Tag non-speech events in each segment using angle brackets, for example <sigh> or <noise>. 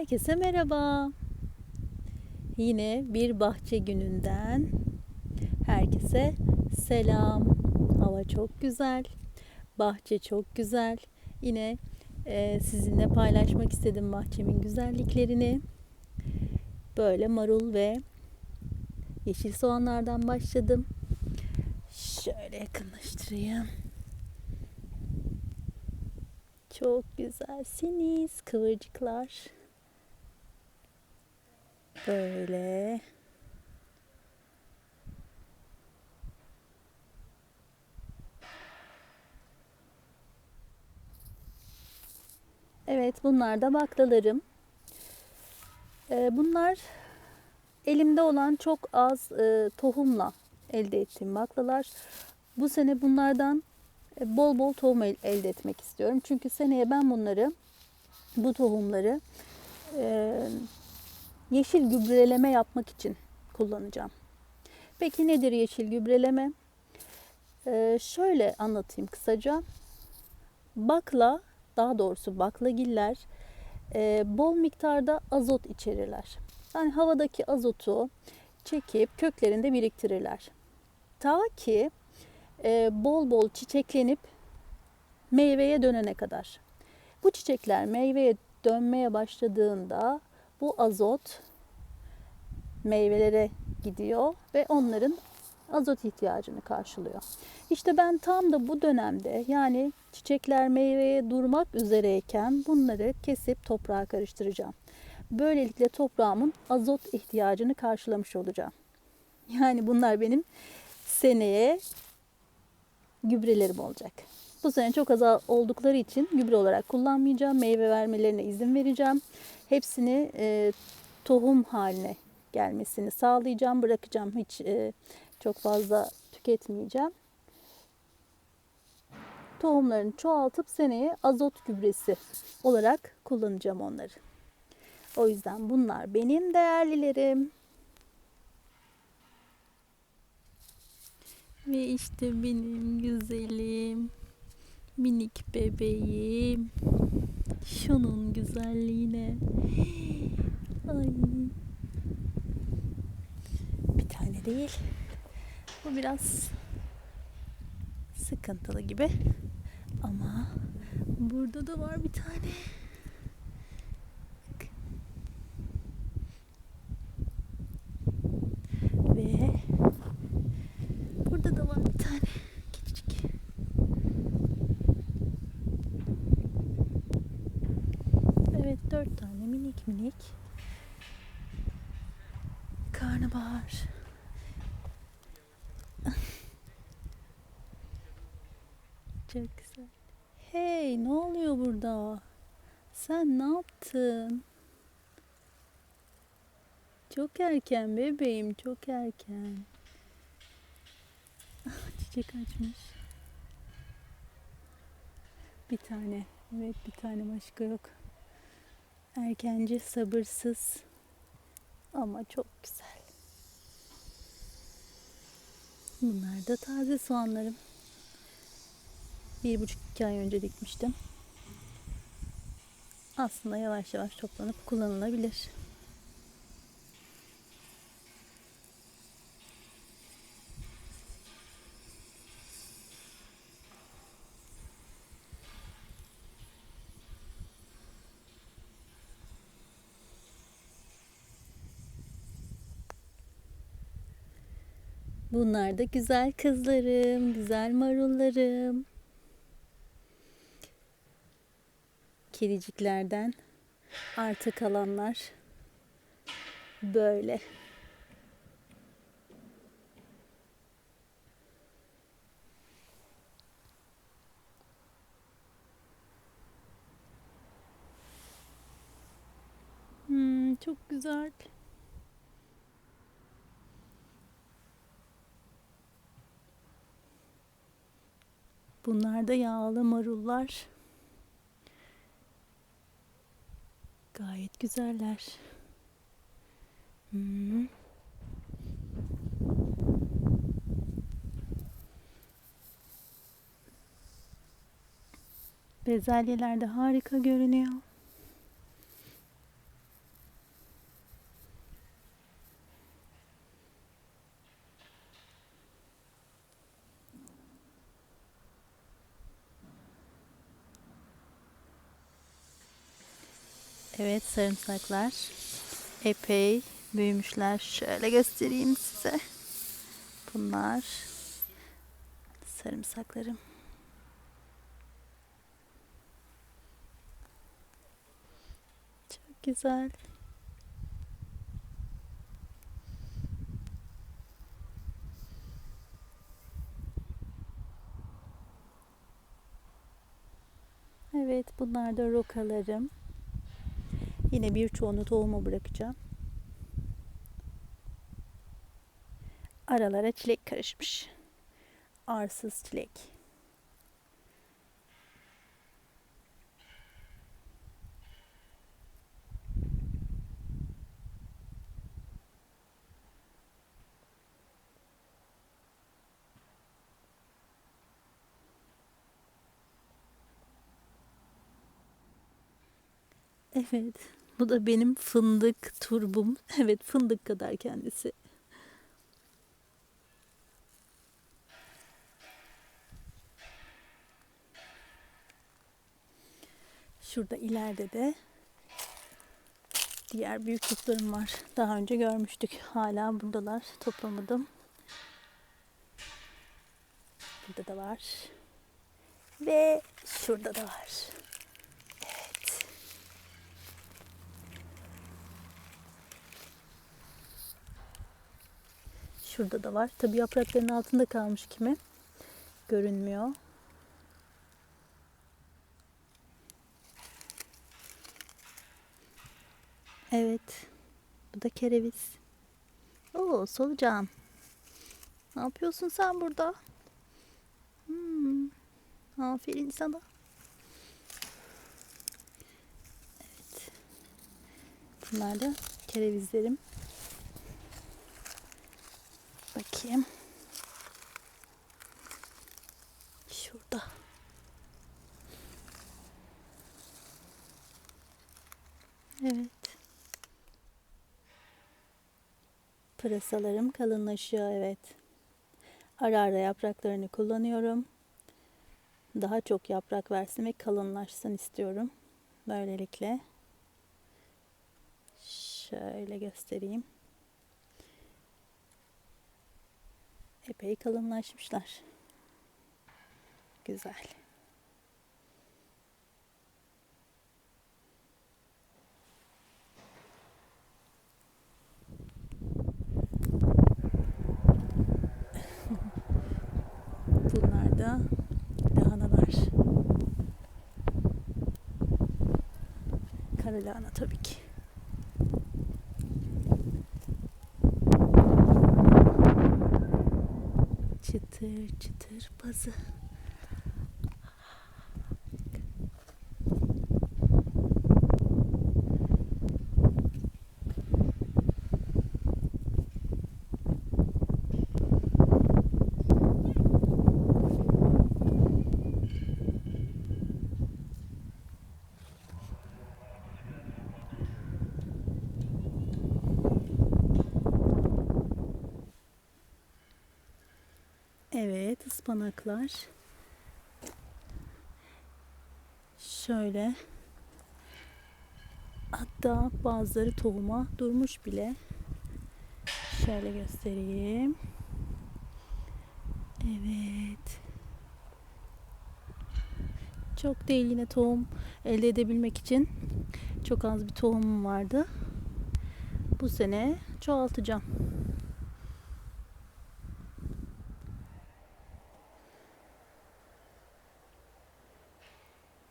Herkese merhaba. Yine bir bahçe gününden herkese selam. Hava çok güzel. Bahçe çok güzel. Yine e, sizinle paylaşmak istedim bahçemin güzelliklerini. Böyle marul ve yeşil soğanlardan başladım. Şöyle yakınlaştırayım. Çok güzelsiniz kıvırcıklar. Böyle. Evet bunlar da baklalarım. Ee, bunlar elimde olan çok az e, tohumla elde ettiğim baklalar. Bu sene bunlardan e, bol bol tohum el- elde etmek istiyorum. Çünkü seneye ben bunları, bu tohumları e, yeşil gübreleme yapmak için kullanacağım. Peki nedir yeşil gübreleme? E, şöyle anlatayım kısaca. Bakla, daha doğrusu baklagiller e, bol miktarda azot içerirler. Yani havadaki azotu çekip köklerinde biriktirirler. Ta ki e, bol bol çiçeklenip meyveye dönene kadar. Bu çiçekler meyveye dönmeye başladığında bu azot meyvelere gidiyor ve onların azot ihtiyacını karşılıyor. İşte ben tam da bu dönemde yani çiçekler meyveye durmak üzereyken bunları kesip toprağa karıştıracağım. Böylelikle toprağımın azot ihtiyacını karşılamış olacağım. Yani bunlar benim seneye gübrelerim olacak. Bu sene çok az oldukları için gübre olarak kullanmayacağım. Meyve vermelerine izin vereceğim. Hepsini e, tohum haline gelmesini sağlayacağım. Bırakacağım. Hiç e, çok fazla tüketmeyeceğim. Tohumlarını çoğaltıp seneye azot gübresi olarak kullanacağım onları. O yüzden bunlar benim değerlilerim. Ve işte benim güzelim, minik bebeğim. Şunun güzelliğine. Ay. Bir tane değil. Bu biraz sıkıntılı gibi. Ama burada da var bir tane. Bak. Ve Burada da var bir tane küçücük. Evet dört tane minik minik karnabahar. Çok güzel. Hey ne oluyor burada? Sen ne yaptın? Çok erken bebeğim çok erken. Çiçek açmış. Bir tane. Evet bir tane başka yok. Erkenci, sabırsız. Ama çok güzel. Bunlar da taze soğanlarım. Bir buçuk iki ay önce dikmiştim. Aslında yavaş yavaş toplanıp kullanılabilir. Bunlar da güzel kızlarım, güzel marullarım. Kediciklerden arta kalanlar böyle. Hmm, çok güzel. Bunlar da yağlı marullar. Gayet güzeller. Hmm. Bezelyeler de harika görünüyor. Evet sarımsaklar epey büyümüşler. Şöyle göstereyim size. Bunlar sarımsaklarım. Çok güzel. Evet bunlar da rokalarım. Yine birçoğunu tohuma bırakacağım. Aralara çilek karışmış. Arsız çilek. Evet, bu da benim fındık turbum. <laughs> Evet, fındık kadar kendisi. Şurada ileride de diğer büyük kutlarım var. Daha önce görmüştük. Hala buradalar. Toplamadım. Burada da var. Ve şurada da var. Şurada da var. Tabii yaprakların altında kalmış kimi. Görünmüyor. Evet. Bu da kereviz. Oo solucan. Ne yapıyorsun sen burada? Hmm. Aferin sana. Evet. Bunlar da kerevizlerim. Bakayım. Şurada. Evet. Pırasalarım kalınlaşıyor evet. Ara ara yapraklarını kullanıyorum. Daha çok yaprak versin ve kalınlaşsın istiyorum. Böylelikle şöyle göstereyim. Epey kalınlaşmışlar. Güzel. <laughs> Bunlar da lahanalar. Kara lahana tabii ki. Çıtır çıtır Evet, ıspanaklar. Şöyle. Hatta bazıları tohuma durmuş bile. Şöyle göstereyim. Evet. Çok değil yine tohum elde edebilmek için çok az bir tohumum vardı. Bu sene çoğaltacağım.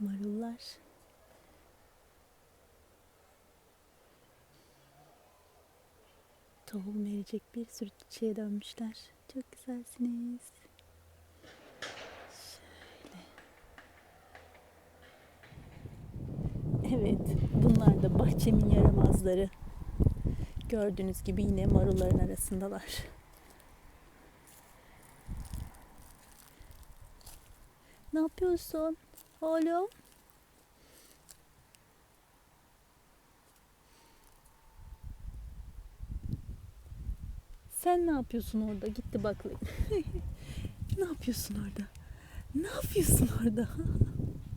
Marullar. Tohum verecek bir sürü çiçeğe dönmüşler. Çok güzelsiniz. Şöyle. Evet, bunlar da bahçemin yaramazları. Gördüğünüz gibi yine marulların arasındalar. Ne yapıyorsun? Oğlum. Sen ne yapıyorsun orada? Gitti baklayın. <laughs> ne yapıyorsun orada? Ne yapıyorsun orada?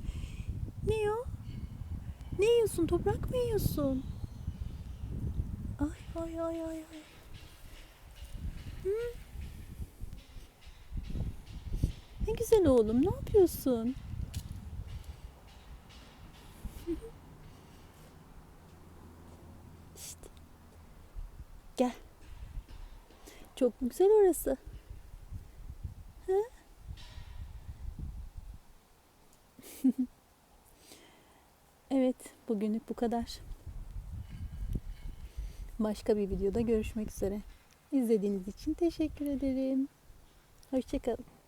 <laughs> ne o? Ne yiyorsun? Toprak mı yiyorsun? Ay ay ay ay ay. Hı? Ne güzel oğlum. Ne yapıyorsun? İşte. Gel. Çok güzel orası? <laughs> Evet, bugünlük bu kadar. Başka bir videoda görüşmek üzere. İzlediğiniz için teşekkür ederim. Hoşçakalın.